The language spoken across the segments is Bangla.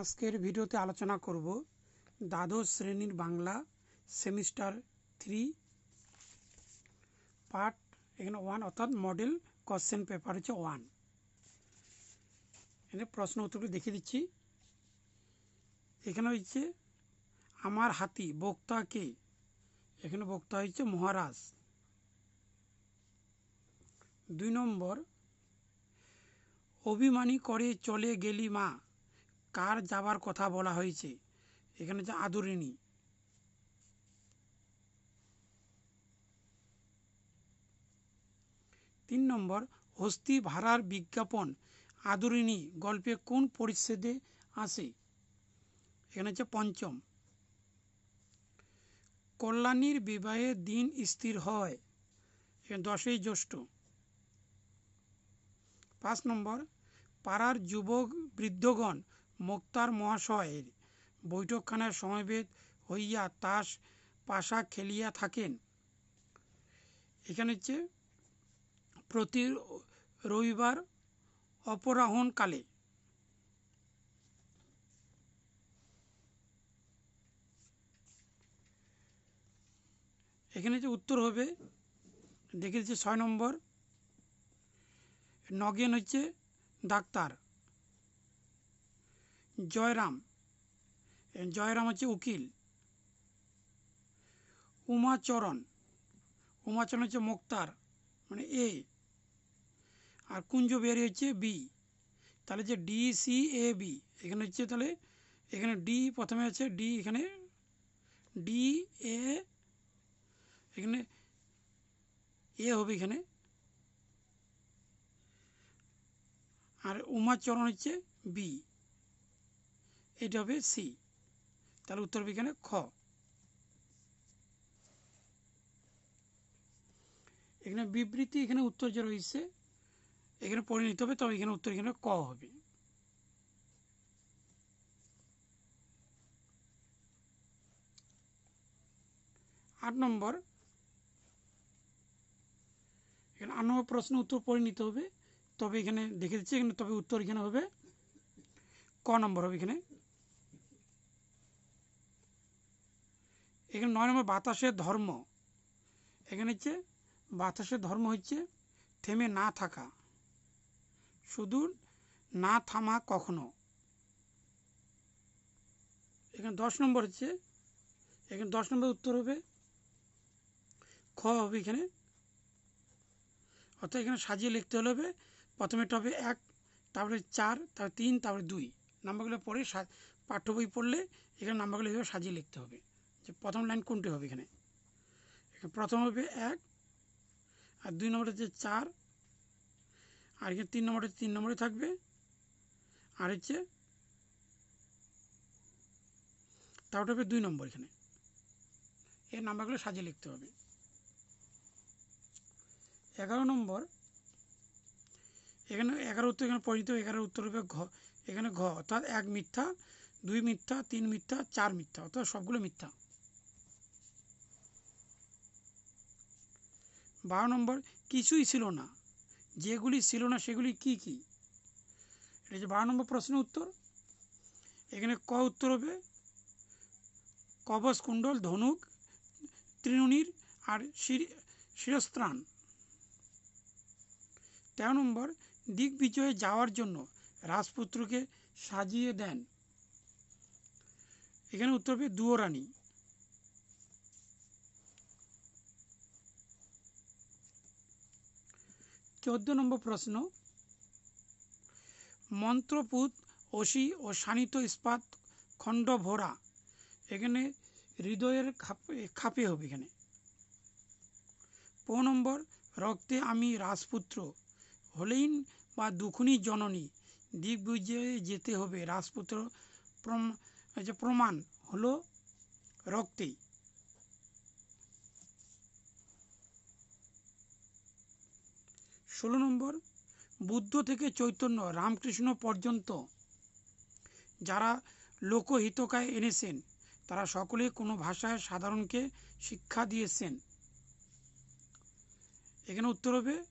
আজকের ভিডিওতে আলোচনা করব দ্বাদশ শ্রেণির বাংলা সেমিস্টার থ্রি, পার্ট এখানে ওয়ান, অর্থাৎ মডেল কোশ্চেন পেপার হচ্ছে ওয়ান। এখানে প্রশ্ন উত্তরটি দেখিয়ে দিচ্ছি। এখানে হচ্ছে, আমার হাতি বক্তা কে? এখানে বক্তা হচ্ছে মহারাজ। দুই নম্বর, অভিমানী করে চলে গেলি মা। কার যাবার কথা বলা হয়েছে? এখানে হচ্ছে আদরিণী তিন নম্বর, হস্তি ভাড়ার বিজ্ঞাপন। আদরিণী গল্পে কোন পরিচ্ছেদে আসে এখানে হচ্ছে পঞ্চম। কল্যাণীর বিবাহের দিন স্থির হয়। দশই জ্যৈষ্ঠ। পাঁচ নম্বর, পাড়ার যুবক, বৃদ্ধগণ মোক্তার মহাশয়ের বৈঠকখানায় সমবেত হইয়া তাস পাশা খেলিয়া থাকেন। এখানে হচ্ছে প্রতি রবিবার অপরাহনকালে। এখানে যে উত্তর হবে, দেখে দিচ্ছে ছয় নম্বর। নগেন হচ্ছে ডাক্তার। জয়রাম। জয়রাম হচ্ছে উকিল। উমাচরণ। উমাচরণ হচ্ছে মোক্তার মানে এ। আর কুঞ্জ বেরি হচ্ছে বি। তাহলে যে ডি, সি, এ, বি, এখানে হচ্ছে তাহলে এখানে ডি, প্রথমে আছে ডি, এখানে ডি, এ, এখানে এ হবে এখানে। আর উমাচরণ হচ্ছে বি। এটা হবে সি তাহলে উত্তর এখানে খ। এখানে বিবৃতি, এখানে উত্তর যে রয়েছে, এখানে পড়ে নিতে হবে, তবে এখানে উত্তর এখানে ক হবে। আট নম্বর। এখানে আট নম্বর প্রশ্ন উত্তর পড়ে নিতে হবে, তবে এখানে দেখে দিচ্ছি, এখানে তবে উত্তর এখানে হবে। ক নম্বর হবে এখানে? এখানে নয় নম্বর বাতাসের ধর্ম। এখানে হচ্ছে বাতাসের ধর্ম হচ্ছে থেমে না থাকা। শুধু না থামা কখনো। এখানে দশ নম্বর হচ্ছে, এখানে দশ নম্বর উত্তর হবে, খ হবে এখানে। অর্থাৎ এখানে সাজিয়ে লিখতে হবে, প্রথমে হবে এক, তারপরে চার, তারপরে তিন, তারপরে দুই। নাম্বারগুলো পড়ে পাঠ্য বই পড়লে এখানে নাম্বারগুলো এভাবে সাজিয়ে লিখতে হবে। যে প্রথম লাইন কোনটি হবে এখানে? প্রথম হবে এক, আর দুই নম্বর হচ্ছে চার, আর এখানে তিন নম্বরে তিন নম্বরে থাকবে, আর হচ্ছে তারপরে হবে দুই নম্বর এখানে। এই নাম্বারগুলো সাজিয়ে লিখতে হবে। এগারো নম্বর, এখানে এগারো উত্তর, এখানে পরিচিত এগারোর উত্তর হবে ঘ, এখানে ঘ, অর্থাৎ এক মিথ্যা, দুই মিথ্যা, তিন মিথ্যা, চার মিথ্যা, অর্থাৎ সবগুলো মিথ্যা। বারো নম্বর, কিছুই ছিল না। যেগুলি ছিল না, সেগুলি কি কি? এটা যে বারো নম্বর প্রশ্নের উত্তর। এখানে ক উত্তর হবে? কবচ, কুণ্ডল, ধনুক, তৃণনীর আর শিরস্ত্রাণ। তেরো নম্বর দিগ্বিজয়ে যাওয়ার জন্য রাজপুত্রকে সাজিয়ে দেন। এখানে উত্তর হবে দুয়োরানী। চোদ্দ নম্বর প্রশ্ন। মন্ত্রপুত অসি ও শানিত ইস্পাত খণ্ড ভরা। এখানে হৃদয়ের খাপে খাপে হবে এখানে। পনেরো নম্বর, রক্তে আমি রাজপুত্র। হলেই বা দুখুনি জননী, দিক বুঝে যেতে হবে। রাজপুত্র প্রমাণ হলো রক্তেই। ষোলো নম্বর, বুদ্ধ থেকে চৈতন্য রামকৃষ্ণ পর্যন্ত যারা লোকহিতকায় এনেছেন, তারা সকলে কোনো ভাষায় সাধারণকে শিক্ষা দিয়েছেন। এখানে উত্তর হবে,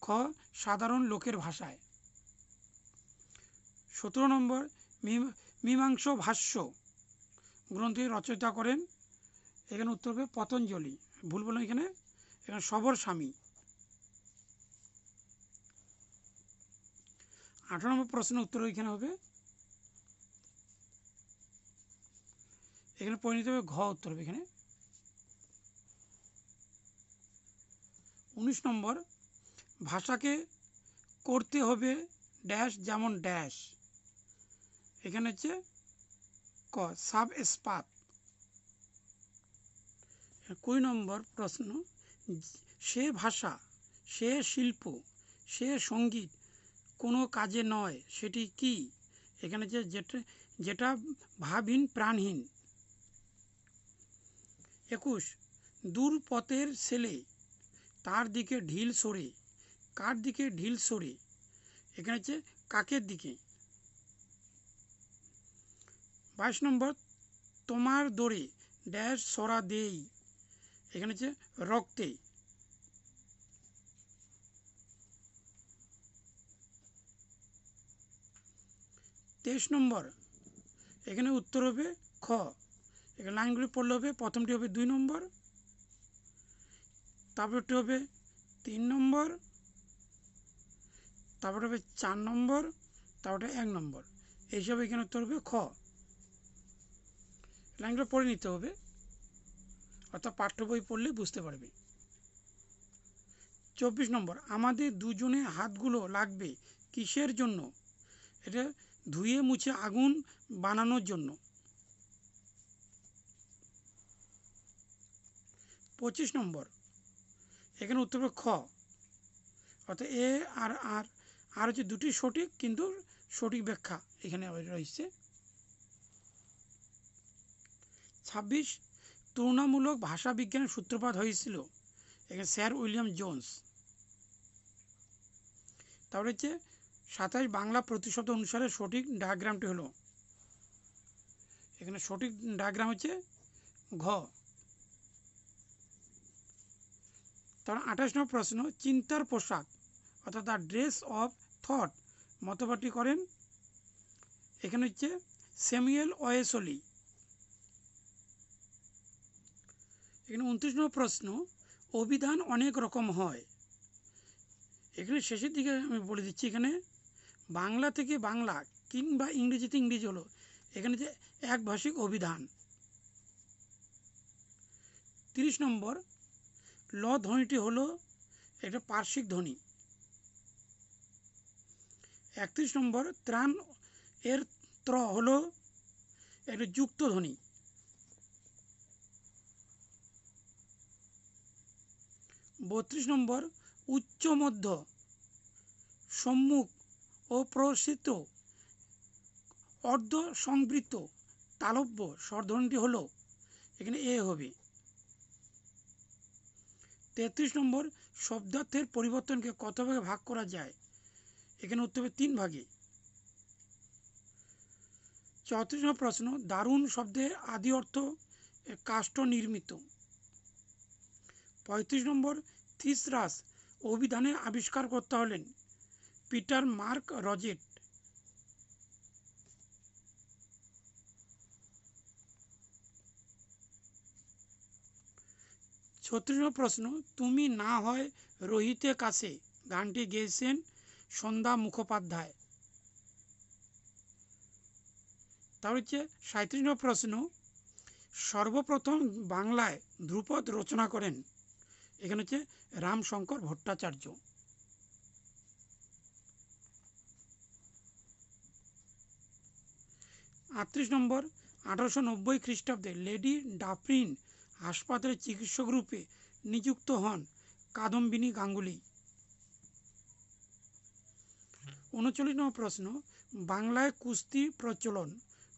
খ, সাধারণ লোকের ভাষায়। সতেরো নম্বর, মীম- মীমাংস ভাষ্য। গ্রন্থে রচয়িতা করেন, এখানে উত্তর হবে পতঞ্জলি। ভুল বললাম এখানে? এখানে সবর স্বামী আঠারো নম্বর প্রশ্নের উত্তর এখানে হবে। এখানে পরিণত হবে ঘ উত্তর হবে এখানে। উনিশ নম্বর, ভাষাকে করতে হবে ড্যাশ যেমন ড্যাশ। এখানে হচ্ছে ক সাব স্পাত কুড়ি নম্বর প্রশ্ন, সে ভাষা, সে শিল্প, সে সংগীত কোনো কাজে নয়, সেটি কি? এখানে যে যেটা ভাবহীন, প্রাণহীন। একুশ দূর পথের ছেলে, তার দিকে ঢিল সরে। কার দিকে ঢিল সরে? এখানে হচ্ছে কাকের দিকে। বাইশ নম্বর, তোমার দৌড়ে ড্যাশ সরা দেই। এখানে হচ্ছে রক্তে। তেইশ নম্বর। এখানে উত্তর হবে খ। এখানে লাইনগুলি পড়লে হবে, প্রথমটি হবে দুই নম্বর, তারপরটি হবে তিন নম্বর তারপরে হবে চার নম্বর তারপরে এক নম্বর। এই হিসাবে এখানে উত্তর হবে খ। লাইনগুলো পড়ে নিতে হবে, অর্থাৎ পাঠ্য বই পড়লে বুঝতে পারবে। চব্বিশ নম্বর, আমাদের দুজনে হাতগুলো লাগবে কিসের জন্য? এটা ধুয়ে মুছে আগুন বানানোর জন্য। পঁচিশ নম্বর। এখানে উত্তর খ। অর্থাৎ এ আর আর আর হচ্ছে দুটি সঠিক কিন্তু সঠিক ব্যাখ্যা এখানে রয়েছে। ছাব্বিশ, তুলনামূলক ভাষা বিজ্ঞানের সূত্রপাত হয়েছিল। এখানে স্যার উইলিয়াম জোন্স। তারপরে হচ্ছে সাতাশ বাংলা প্রতিশত অনুসারে সঠিক ডায়াগ্রামটি হলো। এখানে সঠিক ডায়াগ্রাম হচ্ছে ঘ। তারপর আঠাশ নম্বর প্রশ্ন, চিন্তার পোশাক অর্থাৎ দ্য ড্রেস অফ থট মতবাদটি করেন। এখানে হচ্ছে স্যামুয়েল ওয়েসলি। এখানে উনত্রিশ নম্বর প্রশ্ন, অভিধান অনেক রকম হয়। এখানে শেষের দিকে আমি বলে দিচ্ছি, এখানে বাংলা থেকে বাংলা কিংবা ইংরেজিতে ইংরেজি হলো। এখানে যে এক ভাষিক অভিধান। তিরিশ নম্বর, ল ধ্বনিটি হলো একটা পার্শ্বিক ধ্বনি। একত্রিশ নম্বর, ত্রাণ এর ত্র হলো একটা যুক্ত ধ্বনি। বত্রিশ নম্বর, উচ্চ মধ্য, সম্মুখ ও প্রসিত অর্ধ সংবৃত্ত তালব্য স্বরধ্বনিটি হলো এখানে এ হবে। তেত্রিশ নম্বর শব্দার্থের পরিবর্তনকে কত ভাগে ভাগ করা যায়? এখানে উত্তর হবে তিন ভাগে। চৌত্রিশ নম্বর প্রশ্ন দারুণ শব্দের আদি অর্থ এ, কাষ্ঠ নির্মিত পঁয়ত্রিশ নম্বর থিসরাস অভিধানের আবিষ্কার করতে হলেন পিটার মার্ক রজেট। ছত্রিশ প্রশ্ন, তুমি না হয় রোহিতে কাছে? গানটি গেয়েছেন সন্ধ্যা মুখোপাধ্যায়। তারপর হচ্ছে সাঁত্রিশ প্রশ্ন, সর্বপ্রথম বাংলায় ধ্রুপদ রচনা করেন। এখানে হচ্ছে রামশঙ্কর ভট্টাচার্য। আটত্রিশ নম্বর, আঠারোশো নব্বই খ্রিস্টাব্দে লেডি ডাফরিন হাসপাতালে চিকিৎসক রূপে নিযুক্ত হন কাদম্বিনী গাঙ্গুলি। উনচল্লিশ নম্বর প্রশ্ন, বাংলায় কুস্তি প্রচলন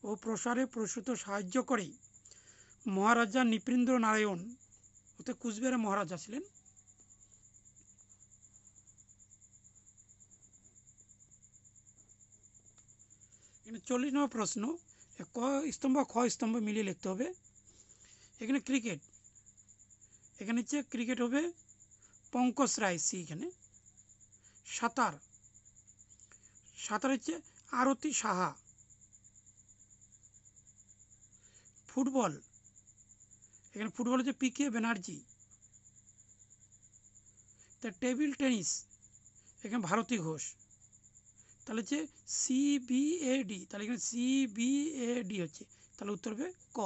ও প্রসারে প্রসূত সাহায্য করে মহারাজা নৃপেন্দ্র নারায়ণ ওতে কুচবিহারের মহারাজা ছিলেন। এখানে চল্লিশ নম্বর প্রশ্ন ক স্তম্ভ, খ স্তম্ভ মিলিয়ে লিখতে হবে। এখানে ক্রিকেট এখানে হচ্ছে ক্রিকেট হবে পঙ্কজ রায় সি এখানে। সাঁতার সাঁতার হচ্ছে আরতি সাহা। ফুটবল, এখানে ফুটবল হচ্ছে পি কে ব্যানার্জি। তা টেবিল টেনিস, এখানে ভারতী ঘোষ। তাহলে হচ্ছে সিবিএডি তাহলে এখানে সিবিএডি হচ্ছে। তাহলে উত্তর হবে ক।